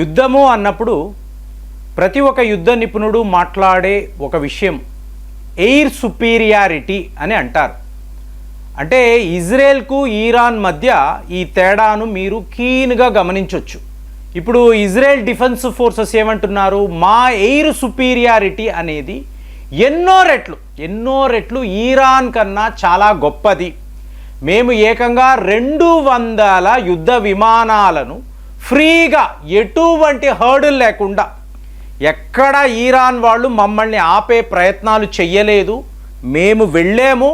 యుద్ధము అన్నప్పుడు ప్రతి ఒక్క యుద్ధ నిపుణుడు మాట్లాడే ఒక విషయం ఎయిర్ సుపీరియారిటీ అని అంటారు. అంటే ఇజ్రాయెల్కు ఈరాన్ మధ్య ఈ తేడాను మీరు కీన్గా గమనించవచ్చు ఇప్పుడు ఇజ్రాయెల్ డిఫెన్స్ ఫోర్సెస్ ఏమంటున్నారు? మా ఎయిర్ సుపీరియారిటీ అనేది ఎన్నో రెట్లు ఎన్నో రెట్లు ఈరాన్ కన్నా చాలా గొప్పది. మేము ఏకంగా రెండు వందల యుద్ధ విమానాలను ఫ్రీగా ఎటువంటి హర్డులు లేకుండా ఎక్కడ ఈరాన్ వాళ్ళు మమ్మల్ని ఆపే ప్రయత్నాలు చెయ్యలేదు మేము వెళ్ళాము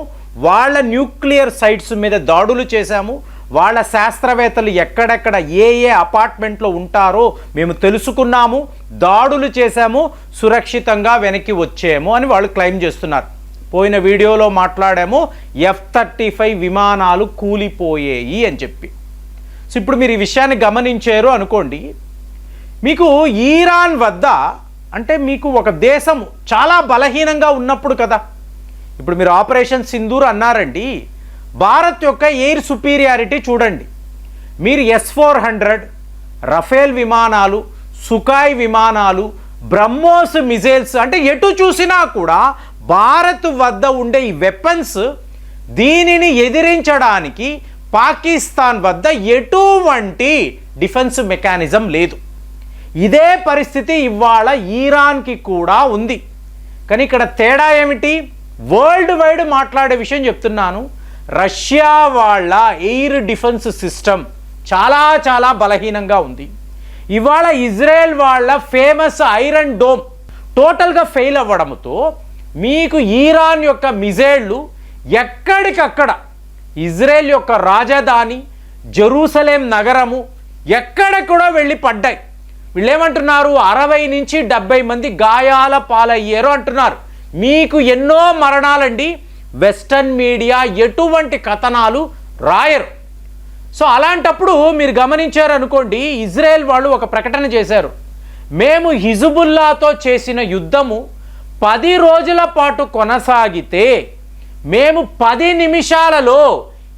వాళ్ళ న్యూక్లియర్ సైట్స్ మీద దాడులు చేశాము వాళ్ళ శాస్త్రవేత్తలు ఎక్కడెక్కడ ఏ ఏ అపార్ట్మెంట్లో ఉంటారో మేము తెలుసుకున్నాము దాడులు చేశాము సురక్షితంగా వెనక్కి వచ్చాము అని వాళ్ళు క్లెయిమ్ చేస్తున్నారు. పోయిన వీడియోలో మాట్లాడాము ఎఫ్ థర్టీ ఫైవ్ విమానాలు కూలిపోయాయి అని చెప్పి. సో ఇప్పుడు మీరు ఈ విషయాన్ని గమనించారు అనుకోండి మీకు ఈరాన్ వద్ద అంటే మీకు ఒక దేశం చాలా బలహీనంగా ఉన్నప్పుడు కదా ఇప్పుడు మీరు ఆపరేషన్ సింధూర్ అన్నారండి భారత్ యొక్క ఎయిర్ సుపీరియారిటీ చూడండి మీరు ఎస్ ఫోర్ హండ్రెడ్ రఫేల్ విమానాలు సుకాయ్ విమానాలు బ్రహ్మోస్ మిజైల్స్ అంటే ఎటు చూసినా కూడా భారత్ వద్ద ఉండే ఈ వెపన్స్ దీనిని ఎదిరించడానికి పాకిస్తాన్ వద్ద ఎటువంటి డిఫెన్స్ మెకానిజం లేదు. ఇదే పరిస్థితి ఇవాళ ఈరాన్కి కూడా ఉంది. కానీ ఇక్కడ తేడా ఏమిటి? వరల్డ్ వైడ్ మాట్లాడే విషయం చెప్తున్నాను. రష్యా వాళ్ళ ఎయిర్ డిఫెన్స్ సిస్టమ్ చాలా చాలా బలహీనంగా ఉంది. ఇవాళ ఇజ్రాయెల్ వాళ్ళ ఫేమస్ ఐరన్ డోమ్ టోటల్గా ఫెయిల్ అవ్వడంతో మీకు ఈరాన్ యొక్క మిజైళ్ళు ఎక్కడికక్కడ ఇజ్రాయెల్ యొక్క రాజధాని జెరూసలేం నగరము ఎక్కడెక్కడో వెళ్ళి పడ్డాయి. వీళ్ళు ఏమంటున్నారు అరవై నుంచి డెబ్బై మంది గాయాల పాలయ్యారు అంటున్నారు. మీకు ఎన్నో మరణాలండి. వెస్టర్న్ మీడియా ఎటువంటి కథనాలు రాయరు. సో అలాంటప్పుడు మీరు గమనించారు అనుకోండి ఇజ్రాయెల్ వాళ్ళు ఒక ప్రకటన చేశారు. మేము హిజుబుల్లాతో చేసిన యుద్ధము పది రోజుల పాటు కొనసాగితే మేము పది నిమిషాలలో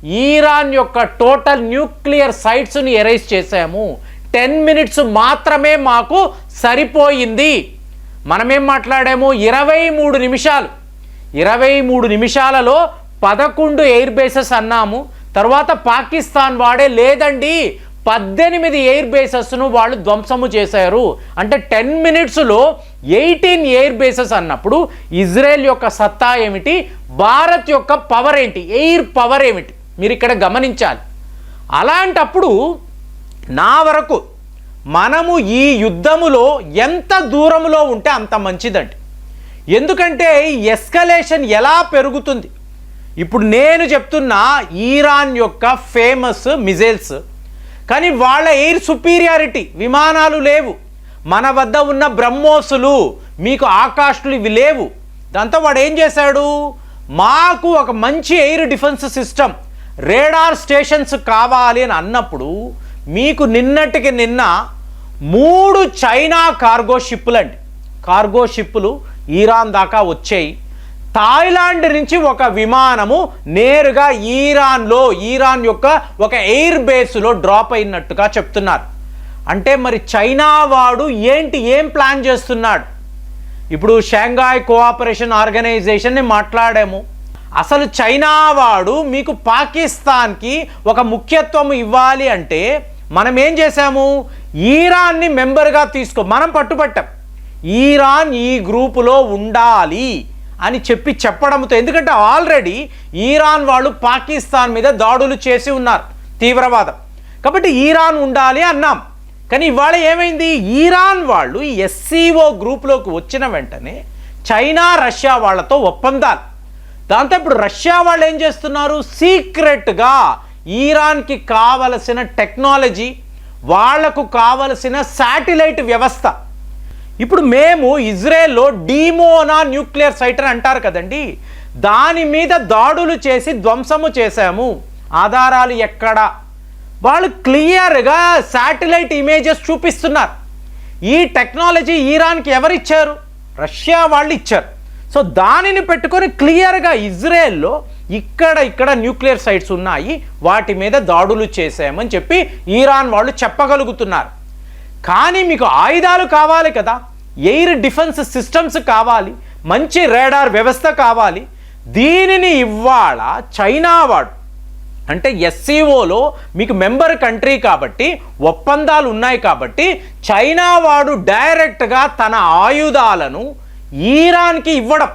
ఈరాన్ యొక్క టోటల్ న్యూక్లియర్ సైట్స్ని ఎరేజ్ చేశాము. టెన్ మినిట్స్ మాత్రమే మాకు సరిపోయింది. మనమేం మాట్లాడాము? ఇరవై మూడు నిమిషాలు. ఇరవై మూడు నిమిషాలలో పదకొండు ఎయిర్ బేసెస్ అన్నాము. తర్వాత పాకిస్తాన్ వాడే లేదండి పద్దెనిమిది ఎయిర్ బేసెస్ను వాళ్ళు ధ్వంసము చేశారు. అంటే టెన్ మినిట్స్లో ఎయిటీన్ ఎయిర్ బేసెస్ అన్నప్పుడు ఇజ్రాయెల్ యొక్క సత్తా ఏమిటి? భారత్ యొక్క పవర్ ఏంటి? ఎయిర్ పవర్ ఏమిటి? మీరు ఇక్కడ గమనించాలి. అలాంటప్పుడు నా వరకు మనము ఈ యుద్ధములో ఎంత దూరంలో ఉంటే అంత మంచిదండి. ఎందుకంటే ఎస్కలేషన్ ఎలా పెరుగుతుంది? ఇప్పుడు నేను చెప్తున్న ఈరాన్ యొక్క ఫేమస్ మిజైల్స్. కానీ వాళ్ళ ఎయిర్ సుపీరియారిటీ విమానాలు లేవు. మన వద్ద ఉన్న బ్రహ్మోసులు మీకు ఆకాష్లు ఇవి లేవు. దాంతో వాడు ఏం చేశాడు? మాకు ఒక మంచి air defence system radar stations కావాలి అని అన్నప్పుడు మీకు నిన్నటికి నిన్న మూడు చైనా కార్గో షిప్పులండి. కార్గో షిప్పులు ఈరాన్ దాకా వచ్చాయి. థాయిలాండ్ నుంచి ఒక విమానము నేరుగా ఈరాన్లో ఈరాన్ యొక్క ఒక ఎయిర్ బేస్లో డ్రాప్ అయినట్టుగా చెప్తున్నారు. అంటే మరి చైనా వాడు ఏంటి ఏం ప్లాన్ చేస్తున్నాడు? ఇప్పుడు షాంఘాయ్ కోఆపరేషన్ ఆర్గనైజేషన్ని మాట్లాడాము. అసలు చైనా వాడు మీకు పాకిస్తాన్కి ఒక ముఖ్యత్వం ఇవ్వాలి అంటే మనం ఏం చేశాము? ఈరాన్ని మెంబర్గా తీసుకో మనం పట్టుబట్టాం. ఈరాన్ ఈ గ్రూపులో ఉండాలి అని చెప్పి చెప్పడంతో ఎందుకంటే ఆల్రెడీ ఈరాన్ వాళ్ళు పాకిస్తాన్ మీద దాడులు చేసి ఉన్నారు తీవ్రవాదం. కాబట్టి ఈరాన్ ఉండాలి అన్నాం. కానీ ఇవాళ ఏమైంది? ఈరాన్ వాళ్ళు ఎస్సీఓ గ్రూప్లోకి వచ్చిన వెంటనే చైనా రష్యా వాళ్ళతో ఒప్పందాలు. దాంతో ఇప్పుడు రష్యా వాళ్ళు ఏం చేస్తున్నారు? సీక్రెట్గా ఈరాన్కి కావలసిన టెక్నాలజీ వాళ్ళకు కావలసిన శాటిలైట్ వ్యవస్థ. ఇప్పుడు మేము ఇజ్రాయెల్లో డీమోనా న్యూక్లియర్ సైట్ అని అంటారు కదండి? దాని మీద దాడులు చేసి ధ్వంసము చేశాము. ఆధారాలు ఎక్కడ? వాళ్ళు క్లియర్గా శాటిలైట్ ఇమేజెస్ చూపిస్తున్నారు. ఈ టెక్నాలజీ ఈరాన్కి ఎవరిచ్చారు? రష్యా వాళ్ళు ఇచ్చారు సో దానిని పెట్టుకొని క్లియర్గా ఇజ్రాయెల్లో ఇక్కడ ఇక్కడ న్యూక్లియర్ సైట్స్ ఉన్నాయి వాటి మీద దాడులు చేసామని చెప్పి ఈరాన్ వాళ్ళు చెప్పగలుగుతున్నారు. కానీ మీకు ఆయుధాలు కావాలి కదా ఎయిర్ డిఫెన్స్ సిస్టమ్స్ కావాలి మంచి రేడార్ వ్యవస్థ కావాలి. దీనిని ఇవాళ చైనా వాడు అంటే ఎస్సీఓలో మీకు మెంబర్ కంట్రీ కాబట్టి ఒప్పందాలు ఉన్నాయి కాబట్టి చైనా వాడు డైరెక్ట్గా తన ఆయుధాలను ఈరాన్కి ఇవ్వడం.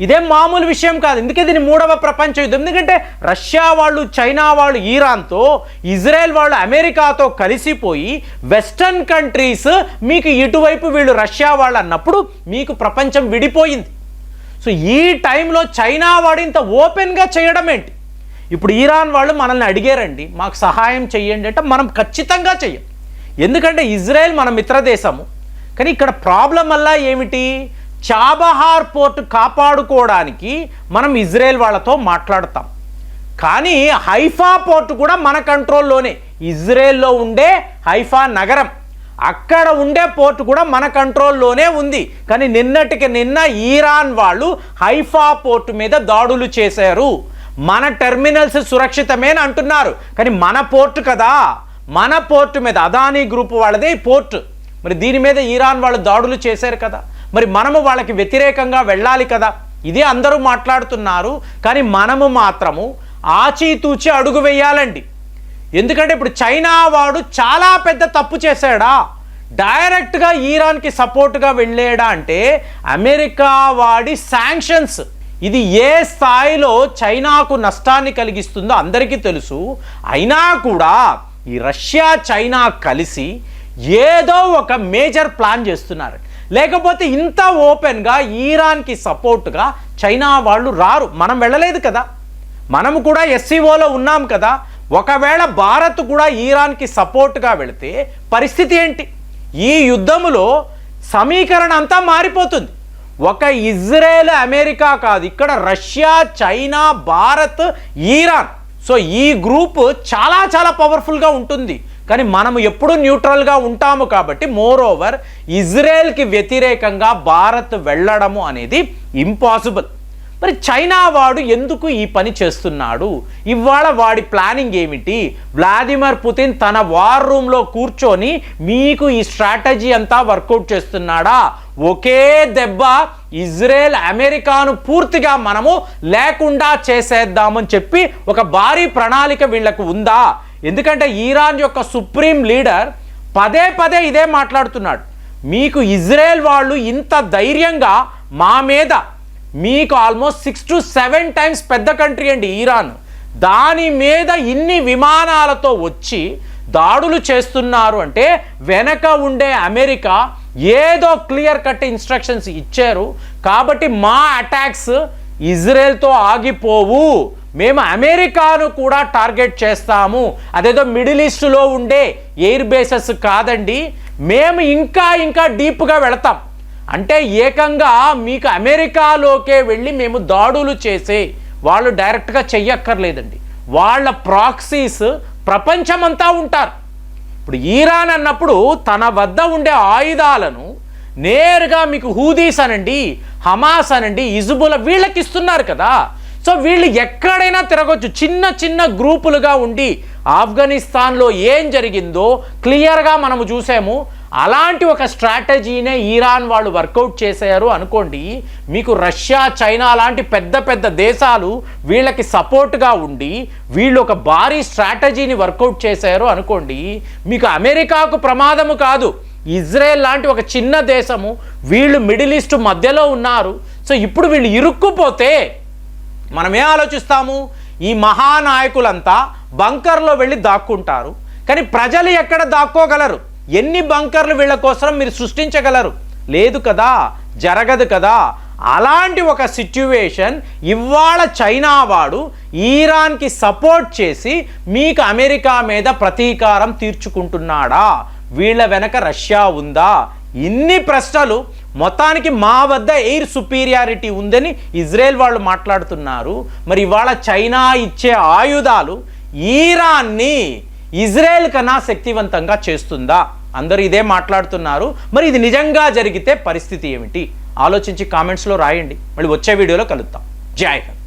ఇదేం మామూలు విషయం కాదు. ఎందుకే దీని మూడవ ప్రపంచ యుద్ధం. ఎందుకంటే రష్యా వాళ్ళు చైనా వాళ్ళు ఈరాన్తో ఇజ్రాయెల్ వాళ్ళు అమెరికాతో కలిసిపోయి వెస్టర్న్ కంట్రీస్ మీకు ఇటువైపు వీళ్ళు రష్యా వాళ్ళు అన్నప్పుడు మీకు ప్రపంచం విడిపోయింది. సో ఈ టైంలో చైనా వాడు ఇంత ఓపెన్గా చేయడం ఏంటి? ఇప్పుడు ఈరాన్ వాళ్ళు మనల్ని అడిగారండి మాకు సహాయం చెయ్యండి అంటే మనం ఖచ్చితంగా చెయ్యం. ఎందుకంటే ఇజ్రాయెల్ మన మిత్రదేశము. కానీ ఇక్కడ ప్రాబ్లం వల్ల ఏమిటి? చాబహార్ పోర్ట్ కాపాడుకోవడానికి మనం ఇజ్రాయెల్ వాళ్ళతో మాట్లాడతాం. కానీ హైఫా పోర్ట్ కూడా మన కంట్రోల్లోనే. ఇజ్రాయెల్లో ఉండే హైఫా నగరం. అక్కడ ఉండే పోర్ట్ కూడా మన కంట్రోల్లోనే ఉంది. కానీ నిన్నటికి నిన్న ఈరాన్ వాళ్ళు హైఫా పోర్ట్ మీద దాడులు చేశారు. మన టెర్మినల్స్ సురక్షితమేని అంటున్నారు. కానీ మన పోర్ట్ కదా. మన పోర్ట్ మీద అదానీ గ్రూప్ వాళ్ళదే ఈ పోర్ట్. మరి దీని మీద ఈరాన్ వాళ్ళు దాడులు చేశారు కదా. మరి మనము వాళ్ళకి వ్యతిరేకంగా వెళ్ళాలి కదా? ఇదే అందరూ మాట్లాడుతున్నారు. కానీ మనము మాత్రము ఆచితూచి అడుగు వేయాలండి. ఎందుకంటే ఇప్పుడు చైనా వాడు చాలా పెద్ద తప్పు చేశాడా? డైరెక్ట్గా ఈరాన్కి సపోర్ట్గా వెళ్ళాడా అంటే అమెరికా వాడి శాంక్షన్స్ ఇది ఏ స్థాయిలో చైనాకు నష్టాన్ని కలిగిస్తుందో అందరికీ తెలుసు. అయినా కూడా ఈ రష్యా చైనా కలిసి ఏదో ఒక మేజర్ ప్లాన్ చేస్తున్నారు. లేకపోతే ఇంత ఓపెన్గా ఈరాన్కి సపోర్ట్గా చైనా వాళ్ళు రారు. మనం వెళ్ళలేదు కదా. మనము కూడా ఎస్సీఓలో ఉన్నాం కదా. ఒకవేళ భారత్ కూడా ఈరాన్కి సపోర్ట్గా వెళితే పరిస్థితి ఏంటి? ఈ యుద్ధములో సమీకరణ అంతా మారిపోతుంది. ఒక ఇజ్రాయెల్ అమెరికా కాదు ఇక్కడ Russia China Bharat Iran so ఈ గ్రూప్ చాలా చాలా పవర్ఫుల్గా ఉంటుంది. కానీ మనం ఎప్పుడు న్యూట్రల్గా ఉంటాము కాబట్టి మోర్ ఓవర్ ఇజ్రాయెల్కి వ్యతిరేకంగా భారత్ వెళ్ళడము అనేది ఇంపాసిబుల్ మరి చైనా వాడు ఎందుకు ఈ పని చేస్తున్నాడు? ఇవాళ వాడి ప్లానింగ్ ఏమిటి? వ్లాదిమిర్ పుతిన్ తన వార్ రూమ్లో కూర్చొని మీకు ఈ స్ట్రాటజీ అంతా వర్కౌట్ చేస్తున్నాడా? ఒకే దెబ్బ ఇజ్రాయెల్ అమెరికాను పూర్తిగా మనము లేకుండా చేసేద్దామని చెప్పి ఒక భారీ ప్రణాళిక వీళ్ళకు ఉందా? ఎందుకంటే ఈరాన్ యొక్క సుప్రీం లీడర్ పదే పదే ఇదే మాట్లాడుతున్నాడు. మీకు ఇజ్రాయెల్ వాళ్ళు ఇంత ధైర్యంగా మా మీద మీకు almost six to seven times పెద్ద కంట్రీ అండి ఈరాన్ దాని మీద ఇన్ని విమానాలతో వచ్చి దాడులు చేస్తున్నారు అంటే వెనక ఉండే అమెరికా ఏదో క్లియర్ కట్ ఇన్స్ట్రక్షన్స్ ఇచ్చారు. కాబట్టి మా అటాక్స్ ఇజ్రాయెల్తో ఆగిపోవు. మేము అమెరికాను కూడా టార్గెట్ చేస్తాము. అదేదో మిడిల్ ఈస్ట్లో ఉండే ఎయిర్ బేసెస్ కాదండి. మేము ఇంకా ఇంకా డీప్గా వెళతాం. అంటే ఏకంగా మీకు అమెరికాలోకే వెళ్ళి మేము దాడులు చేసే వాళ్ళు డైరెక్ట్గా చెయ్యక్కర్లేదండి. వాళ్ళ ప్రాక్సీస్ ప్రపంచమంతా ఉంటారు. ఇప్పుడు ఈరాన్ అన్నప్పుడు తన వద్ద ఉండే ఆయుధాలను నేరుగా మీకు హూదీస్ అనండి హమాస్ అనండి ఇజుబుల వీళ్ళకి ఇస్తున్నారు కదా. సో వీళ్ళు ఎక్కడైనా తిరగొచ్చు. చిన్న చిన్న గ్రూపులుగా ఉండి ఆఫ్ఘనిస్తాన్లో ఏం జరిగిందో క్లియర్గా మనము చూసాము. అలాంటి ఒక స్ట్రాటజీనే ఈరాన్ వాళ్ళు వర్కౌట్ చేశారు అనుకోండి మీకు రష్యా చైనా లాంటి పెద్ద పెద్ద దేశాలు వీళ్ళకి సపోర్ట్గా ఉండి వీళ్ళు ఒక భారీ స్ట్రాటజీని వర్కౌట్ చేశారు అనుకోండి మీకు అమెరికాకు ప్రమాదము కాదు. ఇజ్రాయెల్ లాంటి ఒక చిన్న దేశము వీళ్ళు మిడిల్ ఈస్ట్ మధ్యలో ఉన్నారు. సో ఇప్పుడు వీళ్ళు ఇరుక్కుపోతే మనం ఏం ఆలోచిస్తాము? ఈ మహానాయకులంతా బంకర్లో వెళ్ళి దాక్కుంటారు. కానీ ప్రజలు ఎక్కడ దాక్కోగలరు? ఎన్ని బంకర్లు వీళ్ళ కోసం మీరు సృష్టించగలరు? లేదు కదా జరగదు కదా. అలాంటి ఒక సిచ్యువేషన్ ఇవాళ చైనా వాడు ఈరాన్కి సపోర్ట్ చేసి మీకు అమెరికా మీద ప్రతీకారం తీర్చుకుంటున్నాడా? వీళ్ళ వెనక రష్యా ఉందా? ఇన్ని ప్రశ్నలు మొత్తానికి మా వద్ద ఎయిర్ సుపీరియారిటీ ఉందని ఇజ్రాయెల్ వాళ్ళు మాట్లాడుతున్నారు. మరి ఇవాళ చైనా ఇచ్చే ఆయుధాలు ఈరాన్ని ఇజ్రాయెల్ కన్నా శక్తివంతంగా చేస్తుందా? అందరూ ఇదే మాట్లాడుతున్నారు. మరి ఇది నిజంగా జరిగితే పరిస్థితి ఏమిటి? ఆలోచించి కామెంట్స్లో రాయండి. మళ్ళీ వచ్చే వీడియోలో కలుద్దాం. జై హింద్.